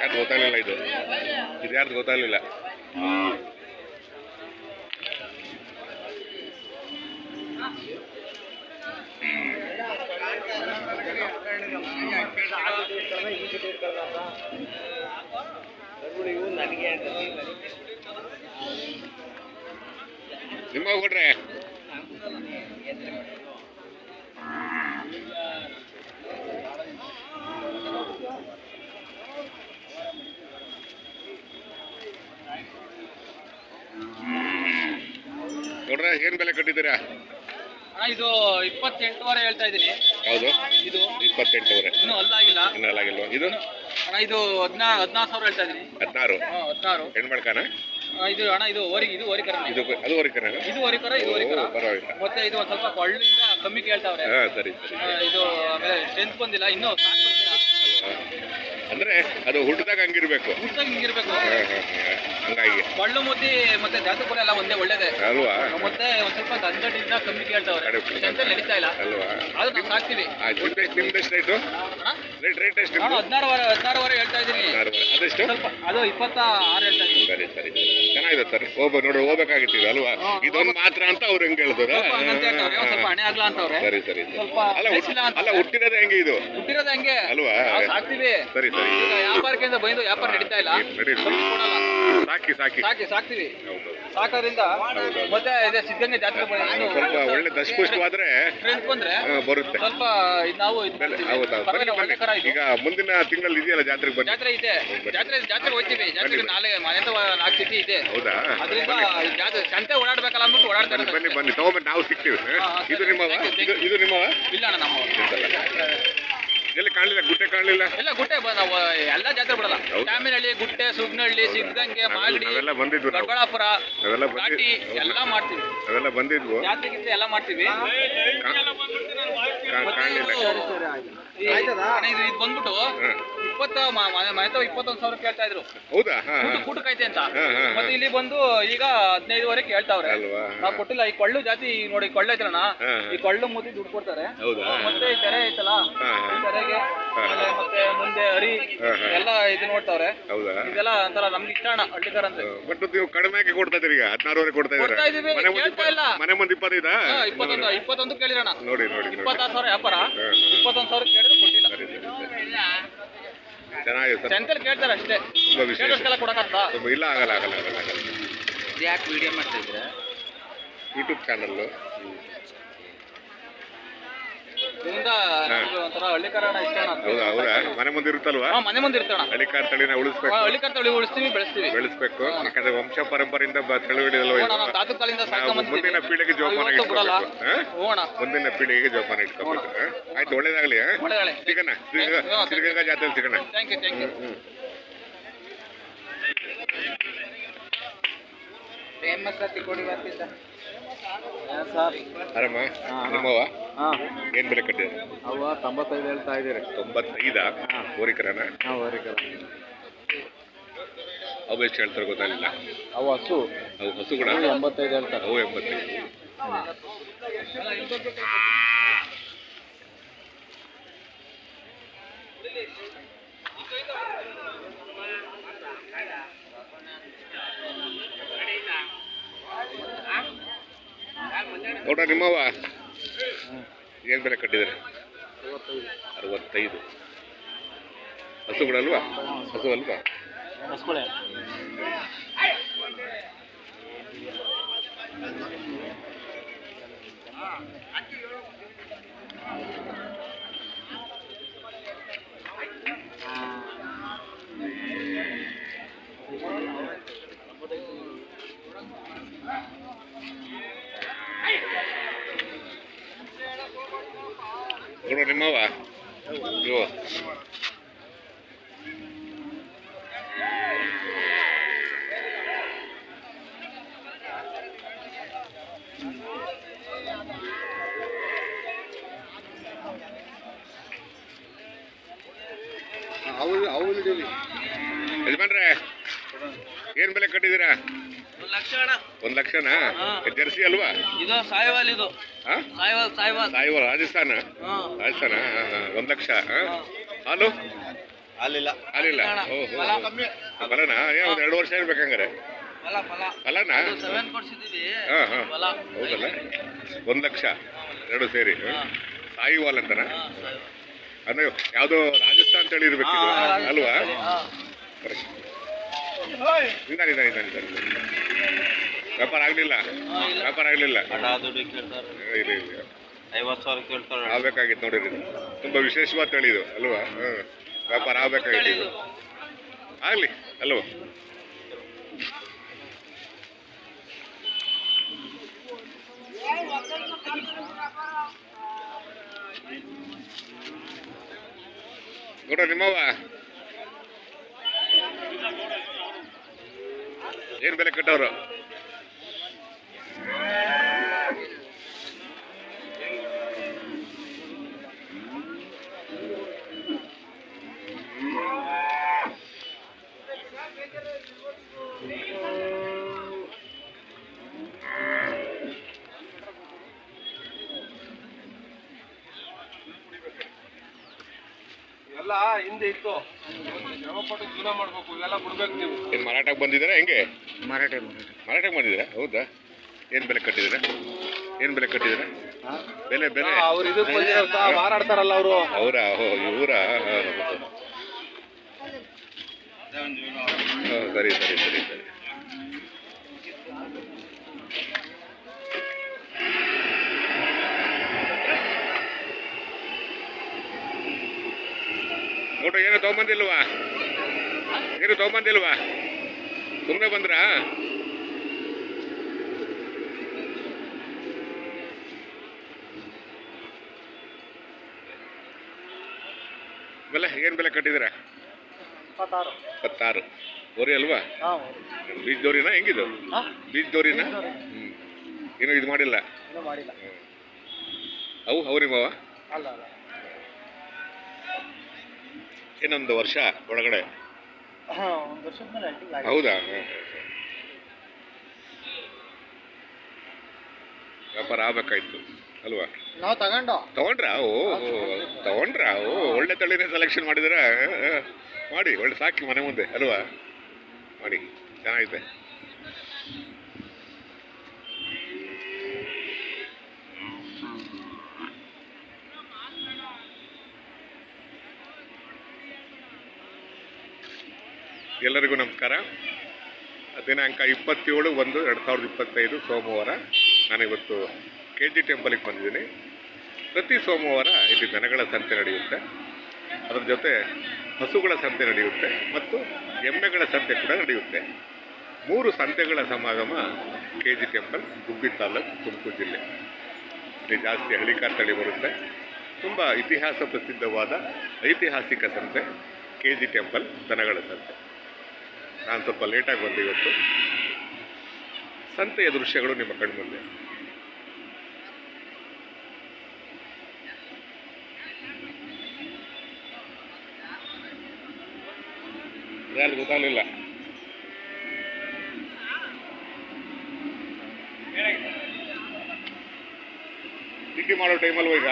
ಯಾರ್ದು ಗೊತ್ತಾಗಲಿಲ್ಲ ಇದು. ಇದು ಯಾರ್ದು ಗೊತ್ತಾಗಲಿಲ್ಲ? ನಿಮ್ಮ ಕೊಡ್ರೆ ನೋಡ್ರೆ ಏನ್ ಬೆಲೆ ಕಟ್ಟಿದ್ದೀರಾ? ಇದು ಇಪ್ಪತ್ತೆಂಟುವರೆ ಹೇಳ್ತಾ ಇದ್ದೀನಿ. ಹೌದು. ಇದು ಇಪ್ಪತ್ತೆಂಟುವರೆ. ಇನ್ನೂ ಅಲ್ಲಾಗಿಲ್ಲ ಇನ್ನೂ ಅಲ್ಲಾಗಿಲ್ವಾ ಇದು? ಅಣ್ಣ ಇದು ಹದಿನಾ ಹದಿನಾರು ಸಾವಿರ ಹೇಳ್ತಾ ಇದ್ದೀನಿ. ಹದಿನಾರು? ಹಾಂ ಹದಿನಾರು. ಹೆಣ್ಮಳ್ಕನ ಇದು ಅಣ್ಣ ಇದು ಓರಿ ಇದು ಓರಿಕರ ಇದು ಅದು ವರಿಕನ ಇದು ಓರಿಕರ ಇದು ಓರಿಕರ ಪರವಾಗಿಲ್ಲ. ಮತ್ತೆ ಇದು ಒಂದು ಸ್ವಲ್ಪ ಕೊಳ್ಳಿಂದ ಕಮ್ಮಿ ಕೇಳ್ತಾವ್ರೆ. ಹಾ ಸರಿ ಸರಿ. ಇದು ಆಮೇಲೆ ಸ್ಟ್ರೆಂತ್ ಬಂದಿಲ್ಲ ಇನ್ನೂ ಸಾಕು ಅಂದ್ರೆ ಅದು ಹುಟ್ಟದಾಗ ಹಂಗಿರ್ಬೇಕು. ಊಟದಾಗ ಹಿಂಗಿರ್ಬೇಕು. ಹಂಗಾಗಿ. ಕೊಳ್ಳು ಮುದ್ದಿ ಮತ್ತೆ ಜಾತಕುರ ಎಲ್ಲ ಒಂದೇ ಒಳ್ಳೇದೇ. ಅಲ್ವಾ? ಮತ್ತೆ ಒಂದ್ ಸ್ವಲ್ಪ ದಂಜಟಿಂದ ಕಮ್ಮಿ ಕೇಳ್ತಾವ್ರೆ. ಸ್ಟ್ರೆಂತ್ ನಡೀತಾ ಇಲ್ಲ. ಅಲ್ವಾ? ಅದು ನಾವು ಸಾಕ್ತಿವಿ. ಆಯ್ತು ನಿಮ್ದು ನಿಮ್ದು ಎಷ್ಟು ರೇಟು ರೇಟ್ ರೇಟ್ ಎಷ್ಟು ನಾನು ನಿಮ್ದು? ಹದಿನಾರುವರೆ ಹದಿನಾರುವರೆ ಹೇಳ್ತಾ ಇದ್ದೀನಿ. ಹದಿನಾರುವರೆ. ಎಷ್ಟು ಸ್ವಲ್ಪ ಅದು ಇಪ್ಪತ್ತ ಆರು ಹೇಳ್ತಾ ಇದ್ದೀನಿ ಸರಿ ಸರಿ. ಚೆನ್ನಾಗಿದೆ ಸರ್. ಹೋಗ ನೋಡಿ ಹೋಗ್ಬೇಕಾಗಿತ್ತು ಇದು ಅಲ್ವಾ ಇದೊಂದು ಮಾತ್ರ ಅಂತ ಅವ್ರು ಹೆಂಗ್ ಹೇಳಿದ್ರು? ಸ್ವಲ್ಪ ಹಂಗಂತ ಹೇಳ್ತಾವ್ರೆ ಒಂದ್ ಸ್ವಲ್ಪ ಹಣೆ ಆಗ್ಲಾ ಅಂತವ್ರೆ. ಸರಿ ಸರಿ. ಸ್ವಲ್ಪ ಅಲ್ಲ ಹುಟ್- ಬೇಸಿಲ್ಲ ಅಂತ. ಅಲ್ಲ ಹುಟ್ಟಿರೋದೇ ಹೆಂಗೆ ಇದು? ಹುಟ್ಟಿರೋದು ಹಂಗೆ? ಅಲ್ವಾ? ನಾವು ಸಾಕ್ತೀವಿ. ಸರಿ ಸರಿ. ಈಗ ವ್ಯಾಪಾರಕ್ಕಿಂತ ಬಂದು ವ್ಯಾಪಾರ ನಡೀತಾ ಇಲ್ಲ. ನಡೀಲಿ. ಕಮ್ಮಿ ಕೊಡಲ್ಲ. ಸಾಕಿ ಸಾಕಿ. ಸಾಕಿ ಸಾಕ್ತೀವಿ. ಹೌದು ಸಾಕೋದ್ರಿಂದ ಮತ್ತೆ ಇದೆ ಸಿದ್ಧಗಂಗೆ ಜಾತ್ರೆ ಸ್ವಲ್ಪ ಒಳ್ಳೆ ಬಂದ್ರೆ ಬರುತ್ತೆ. ಸ್ವಲ್ಪ ಇದ್ ನಾವು ಇದ್ ಬೆಲೆ ಮಾಡ್ತೀವಿ. ಹೌದಾ ಬನ್ನಿ ಪರವಾಗಿಲ್ಲ, ಒಳ್ಳೆ ಕರ ಬನ್ನಿ ಇದು. ಈಗ ಮುಂದಿನ ತಿಂಗಳಲ್ಲಿ ಇದೆಯಲ್ಲ ಜಾತ್ರೆಗೆ ಬನ್ನಿ. ಜಾತ್ರೆ ಇದೆ. ಜಾತ್ರೆ ಜಾತ್ರೆ ಹೋಗ್ತೀವಿ. ಜಾತ್ರೆ ಬನ್ನಿ. ನಾಳೆ ಮನೆ ನಾಲ್ಕು ಸಿಟಿ ಇದೆ. ಹೌದಾ? ಅದರಿಂದ ಜಾತ್ರೆ ಸಂತೆ ಓಡಾಡ್ಬೇಕಲ್ಲ ಅಂದ್ಬಿಟ್ಟು ಓಡಾಡ್ತಾರೆ ಬನ್ನಿ ಬನ್ನಿ ಬನ್ನಿ. ತಗೊಂಬಂದು ನಾವು ಸಿಗ್ತೀವಿ. ಹಾ, ಹಾ, ಇದು ನಿಮ್ಮ ನಿಮ್ಮವ Thank you, thank ಇದು ನಿಮ್ಮ ನಿಮ್ಮವ? ಇಲ್ಲ ಅಣ್ಣ ನಮ್ಮ ಎಲ್ಲಿ ಕಾಣಲಿಲ್ಲ ಗುಟ್ಟೆ ಕಾಣಲಿಲ್ಲ. ಎಲ್ಲ ಗುಟ್ಟೆ ಬ- ನಾವು ಎಲ್ಲ ಜಾತ್ರೆ ಬಿಡಲ್ಲ. ಹೌದಾ? ಚಾಮಿನಹಳ್ಳಿ ಗುಟ್ಟೆ ಸುಗ್ನಹಳ್ಳಿ ಸಿದ್ಧಗಂಗೆ ನಾವೆಲ್ಲ- ಮಾಗಡಿ ನಾವೆಲ್ಲ ಬಂದಿದ್ವು ನಾವು. ದೊಡ್ಡಬಳ್ಳಾಪುರ ನಾವೆಲ್ಲ ಘಾಟಿ ಎಲ್ಲ ಮಾಡ್ತೀವಿ. ಅವೆಲ್ಲ ಬಂದಿದ್ವು. ಜಾತ್ರೆ ಗಿತ್ರೆ ಎಲ್ಲ ಮಾಡ್ತೀವಿ. ಕಾ- ಮತ್ತೆ ಕಾಣಲಿಲ್ಲ ಇದು- ಇದು ಇದು ಬಂದ್ಬಿಟ್ಟು. ಇಪ್ಪತ್ತ ಮನೆತವ ಇಪ್ಪತ್ತೊಂದು ಸಾವಿರ ಕೇಳ್ತಾ ಇದ್ರು. ಹೌದಾ. ಊಟ ಅಂತ. ಮತ್ತೆ ಇಲ್ಲಿ ಬಂದು ಈಗ ಹದಿನೈದುವರೆ ಕೇಳ್ತಾವ್ರೆ. ನಾವು ಕೊಟ್ಟಿಲ್ಲ ಈ ಕೊಳ್ಳು ಜಾತಿ ನೋಡಿ ಕೊಳ್ಳ. ಈ ಕೊಳ್ಳು ಮುದ್ದಿ ದುಡ್ಡು ಕೊಡ್ತಾರೆ. ಮತ್ತೆ ಈ ತೆರೆ ಐತಲ್ಲ ತೆರೆಗೆ ಮತ್ತೆ ಮುಂದೆ ಹರಿ. ಎಲ್ಲ ಇದು ನೋಡ್ತಾವ್ರೆ. ಇದೆಲ್ಲ ಒಂಥರ ನಮ್ಗೆ ಇಷ್ಟ ಅಣ್ಣ ಹಳ್ಳಿಕರ್ ಅಂದ್ರೆ. ಬಟ್ ನೀವು ಕಡಿಮೆ ಹಾಕಿ ಕೊಡ್ತಾ ಇದ್ದೀರಿ ಈಗ ಹದಿನಾರುವರೆ ಕೊಡ್ತಾ ಇದ್ದಾರೆ? ಮನೆ ಮುಂದೆ ಕೇಳ್ತಾ ಇಲ್ಲ. ಮನೆ ಮುಂದೆ ಇಪ್ಪತ್ತೈದಾ ಇಪ್ಪತ್ತೊಂದು ಇಪ್ಪತ್ತೊಂದು ಕೇಳಿರಣ್ಣ. ನೋಡಿ ನೋಡಿ ಇಪ್ಪತ್ತಾರು ಸಾವಿರ ವ್ಯಾಪಾರ. ಇಪ್ಪತ್ತೊಂದು ಸಾವಿರ ಕೇಳಿದ್ರೆ ಕೊಟ್ಟಿಲ್ಲ. ಚೆನ್ನಾಗಿದೆ ಸರ್ ಕೇಳ್ತಾರೆ ಅಷ್ಟೇ. ತುಂಬಾ ವಿಶೇಷ. ಕೇಳೋಷ್ಟೆಲ್ಲ ಕೊಡಕ್ಕಾಗ್ತಾ? ತುಂಬ ಇಲ್ಲ ಆಗಲ್ಲ ಆಗಲ್ಲ ಆಗಲ್ಲ. ಆಗಲ್ಲ ಯಾಕೆ ವಿಡಿಯೋ ಮಾಡ್ತಾ ಇದ್ರೆ ಯೂಟ್ಯೂಬ್ ಚಾನಲ್ಲು ಇದರಿಂದ ನಮ್ಗೆ ಒಂಥರ ಹಳ್ಳಿಕರಣ ಇಷ್ಟ ಅಣ್ಣ. ಹೌದಾ ಮನೆ ಮುಂದೆ ಇರುತ್ತಲ್ವಾ? ಮನೆ ಮುಂದೆ ಇರ್ತಣ ಹಳ್ಳಿಕಾರ್ ತಳಿನ ಉಳಿಸ್ಬೇಕು. ಹಳ್ಳಿಕಾರ್ ತಳಿ ಉಳಿಸ್ತೀವಿ ಬೆಳೆಸ್ತೀವಿ. ಬೆಳೆಸ್ಬೇಕು. ಯಾಕಂದ್ರೆ ವಂಶ ಪರಂಪರೆಯಿಂದ ತಾತು ಕಾಲಿಂದ ಮುಂದಿನ ಪೀಳಿಗೆಗೆ ಜೋಪಾನ ಮುಂದಿನ ಪೀಳಿಗೆಗೆ ಜೋಪಾನ ಇಟ್ಕೋಬೇಕು. ಆಯ್ತು ಒಳ್ಳೇದಾಗ್ಲಿ ಸಿಗೋಣ ಸಿದ್ಧಗಂಗಾ ಜಾತ್ರೆ ಸಿಗೋಣ thank you thank you famous famous ತಿಕೋಡಿ ಬರ್ತಿದ್ದ. ಸರ್? ಆರಾಮ. ನಿಮ್ಮವ ಹಾಂ. ಏನ್ ಬೆಲೆ ಕಟ್ಟಿದ್ರು ಅವ ತೊಂಬತ್ತೈದು ಹೇಳ್ತಾ ಇದ್ದೀರಿ. ತೊಂಬತ್ತೈದ. ಹೋರಿಕರನ? ಹಾಂ ವರಿಕರ ಅವು ಎಷ್ಟು ಹೇಳ್ತಾರೆ ಗೊತ್ತಾಗಿಲ್ಲ ಅವು ಹಸು. ಅವು ಹಸು ಕೂಡ? ಎಂಬತ್ತೈದು ಹೇಳ್ತಾರೆ. ಅವು ಎಂಬತ್ತೈದು. ನೋಡ್ರ ನಿಮ್ಮವ ಏನು ಬೆಲೆ ಕಟ್ಟಿದ್ದಾರೆ? ಅರವತ್ತೈದು. ಹಸುಗಳಲ್ವಾ ಹಸು ಅಲ್ವಾ? ಹಸ್ಕೊಳೆ ನೋಡು ನಿಮ್ಮವ ಇವು ಯಜಮಾನ್ರೆ ಏನ್ ಬೆಲೆ ಕಟ್ಟಿದ್ದೀರಾ? ಒಂದು ಲಕ್ಷನಾ. ಜರ್ಸಿ ಅಲ್ವಾ? ಇದು ಸಾಯಿವಾಲ್ ಇದು. ಹಾ ಸಾಯಿವಾಲ್ ಸಾಯಿವಾಲ್. ಸಾಯಿವ ರಾಜಸ್ಥಾನ? ಹಾಂ. ರಾಜಸ್ಥಾನ ಹಾ, ಹಾ. ಒಂದ್ ಲಕ್ಷ ಹಾ? ಹಾಲು? ಅಲ್ಲಿಲ್ಲ ಹಾಲಿಲ್ಲ? ಓಹೋ. ಫಲನಾ ಏನು ಒಂದು ಎರಡು ವರ್ಷ ಇರ್ಬೇಕಂಗಾರೆ ಫಲ ಫಲ ಫಲನಾ ಅದು ಸೆವೆನ್ ಕೊಡ್ಸಿದೀವಿ. ಹಾಂ ಹಾಂ. ಫಲ ಹೌದಲ್ಲ? ಒಂದು ಲಕ್ಷ ಎರಡು ಸೇರಿ ಸಾಯಿವಾಲ್ ಅಂತನಾ? ಹಾ. ಅಂದ್ರೆ ಯಾವುದೋ ರಾಜಸ್ಥಾನ್ ತಳಿ ಇರ್ಬೇಕು. ಹಾ, ಅಲ್ವಾ? ಹಾ. ವ್ಯಾಪಾರ ಆಗಲಿಲ್ಲ. ವ್ಯಾಪಾರ ಆಗಲಿಲ್ಲ. ಕೇಳ್ತಾರೆ. ಇಲ್ಲ ಇಲ್ಲ ಐವತ್ತು ಸಾವಿರ ಕೇಳ್ತಾರೆ. ಆಗ್ಬೇಕಾಗಿತ್ತು ನೋಡಿರಿ ತುಂಬ ವಿಶೇಷವಾದ ತಳಿ ಇದು ಅಲ್ವಾ? ವ್ಯಾಪಾರ ಆಗ್ಬೇಕಾಗಿತ್ತು ಇದು. ಆಗ್ಲಿ ಅಲ್ವಾ? ನೋಡ್ರಿ ನಿಮ್ಮವ್ವ. ಏನ್ ಬೆಲೆ ಕಟ್ಟವ್ರು ಎಲ್ಲ ಹಿಂದೆ ಇತ್ತು. ಶ್ರಮಪಟ್ಟು ಜೀವನ ಮಾಡ್ಬೇಕು ಇವೆಲ್ಲ ಬಿಡ್ಬೇಕು ನೀವು. ಏನ್ ಮಾರಾಟಕ್ಕೆ ಬಂದಿದ್ದೀರಾ ಹೆಂಗೆ? ಮಾರಾಟ ಮಾರಾಟ ಮಾರಾಟಕ್ಕೆ ಬಂದಿದ್ದೀರಾ? ಹೌದಾ? ಏನ್ ಬೆಲೆ ಕಟ್ಟಿದ್ದೀರಾ? ಏನ್ ಬೆಲೆ ಕಟ್ಟಿದ್ದೀರಾ? ಬೆಲೆ ಬೆಲೆ. ಅವ್ರು ಇದಕ್ಕೆ ಬಂದಿರೋ ಮಾರಾಡ್ತಾರಲ್ಲ ಅವರು. ಅವರ? ಇವರ? ಸರಿ ಸರಿ ಸರಿ ಸರಿ ನೋಡು ಏನು ತಗೊಂಬಂದಿಲ್ವಾ? ಏನು ತಗೊಂಬಂದಿಲ್ವಾ? ಸುಮ್ಮನೆ ಬಂದ್ರಾ? ಬೆಲೆ ಏನ್ ಬೆಲೆ ಕಟ್ಟಿದ್ದೀರಾ? ಇಪ್ಪತ್ತಾರು. ಗೋರಿ ಅಲ್ವಾ? ಬೀಜ್ ದೋರಿನ ಹೆಂಗಿದು ಬೀಜ್ ದೋರಿನಾ? ಹ್ಮ್. ಏನು ಇದು ಮಾಡಿಲ್ಲ? ಅವು ಅವ್ರಿ ಮಾವ? ಅಲ್ಲ. ಇನ್ನೊಂದು ವರ್ಷ ಒಳಗಡೆ. ಹೌದಾ. ವ್ಯಾಪಾರ ಆಗ್ಬೇಕಾಯ್ತು ಅಲ್ವಾ? ನಾವು ತಗೊಂಡು ತಗೊಂಡ್ರಾ? ಓ ತಗೊಂಡ್ರ. ತಗೊಂಡ್ರಾ? ಓ ಒಳ್ಳೆ ತಳಿನೇ ಸೆಲೆಕ್ಷನ್ ಮಾಡಿದ್ರ? ಮಾಡಿ ಒಳ್ಳೆ ಸಾಕಿ ಮನೆ ಮುಂದೆ ಅಲ್ವಾ? ಮಾಡಿ ಚೆನ್ನಾಗಿದೆ. ಎಲ್ಲರಿಗೂ ನಮಸ್ಕಾರ. ದಿನಾಂಕ ಇಪ್ಪತ್ತೇಳು ಒಂದು ಎರಡು ಸಾವಿರದ ಇಪ್ಪತ್ತೈದು ಸೋಮವಾರ. ನಾನಿವತ್ತು ಕೆ ಜಿ ಟೆಂಪಲಿಗೆ ಬಂದಿದ್ದೀನಿ. ಪ್ರತಿ ಸೋಮವಾರ ಇಲ್ಲಿ ದನಗಳ ಸಂತೆ ನಡೆಯುತ್ತೆ. ಅದರ ಜೊತೆ ಹಸುಗಳ ಸಂತೆ ನಡೆಯುತ್ತೆ ಮತ್ತು ಎಮ್ಮೆಗಳ ಸಂತೆ ಕೂಡ ನಡೆಯುತ್ತೆ. ಮೂರು ಸಂತೆಗಳ ಸಮಾಗಮ K G temple, Gubbi taluk, Tumakuru ಜಿಲ್ಲೆ. ಇಲ್ಲಿ ಜಾಸ್ತಿ ಹಳಿಕಾರ್ ತಳಿ ಬರುತ್ತೆ. ತುಂಬ ಇತಿಹಾಸ ಪ್ರಸಿದ್ಧವಾದ ಐತಿಹಾಸಿಕ ಸಂತೆ ಕೆ ಜಿ ಟೆಂಪಲ್, ದನಗಳ ಸಂತೆ. ನಾನು ಸ್ವಲ್ಪ ಲೇಟಾಗಿ ಬಂದೆ ಇವತ್ತು. ಸಂತೆಯ ದೃಶ್ಯಗಳು ನಿಮ್ಮ ಕಣ್ಮುಂದೆ ಯಾರು ಗೊತ್ತಾಗಲಿಲ್ಲ. ತಿಂಡಿ ಮಾಡೋ ಟೈಮಲ್ವ ಈಗ?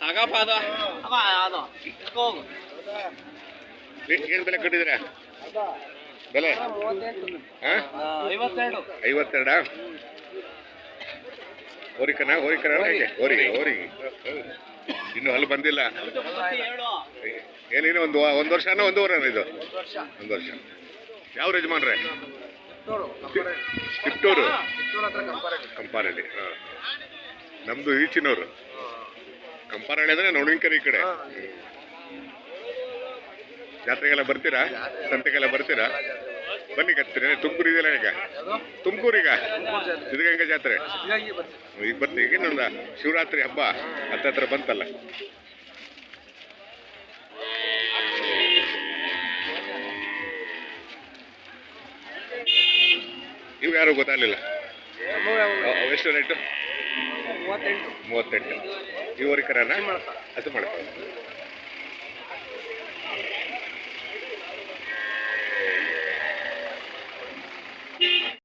ತಗಪ್ಪ ಅದು ಅದು. ಹೋಗು. ಏನು ಬೆಲೆ ಕಟ್ಟಿದ್ದೀರಾ? ಬೆಲೆ? ಐವತ್ತೆರಡು. ಐವತ್ತೆರಡಾ? ಹೋರಿಕನ? ಹೋರಿಕನ? ಹೇಗೆ ಹೋರಿಗೆ ಹೋರಿಗೆ. ಇನ್ನು ಅಲ್ಲಿ ಬಂದಿಲ್ಲ. ಏನೇನು ಒಂದು ಒಂದು ವರ್ಷನೋ ಒಂದೂವರೆ ಇದು? ಒಂದು ವರ್ಷ. ಯಾವ ಯಜಮಾನ್ರೆ? ಕಿತ್ತೂರು ಕಂಪಾರಳ್ಳಿ ಹಾಂ ನಮ್ಮದು ಈಚಿನವರು ಕಂಪಾರಳ್ಳಿ ಅಂದರೆ ನೋಡಿಂಕರಿ ಈ ಕಡೆ. ಜಾತ್ರೆಗೆಲ್ಲ ಬರ್ತೀರಾ? ಸಂತೆಗೆಲ್ಲ ಬರ್ತೀರಾ? ಬನ್ನಿ ಕತ್ತೀರಿ ತುಮಕೂರು ಇದೆಯಲ್ಲ ಈಗ? ತುಮಕೂರೀಗ ಸಿದ್ಧಗಂಗಾ ಜಾತ್ರೆ. ಈಗ ಬರ್ತೀವಿ. ಈಗ ಬರ್ತೀನಿ ಈಗ ಇನ್ನೊಂದು ಶಿವರಾತ್ರಿ ಹಬ್ಬ ಹತ್ತತ್ರ ಬಂತಲ್ಲ. ಯಾರು ಗೊತ್ತಾಗಲಿಲ್ಲ? ಎಷ್ಟು ರೇಟು ಮೂವತ್ತೆಂಟು. ಮೂವತ್ತೆಂಟು. ಇವರಿ ಅದು ಮಾಡ್ತಾರೆ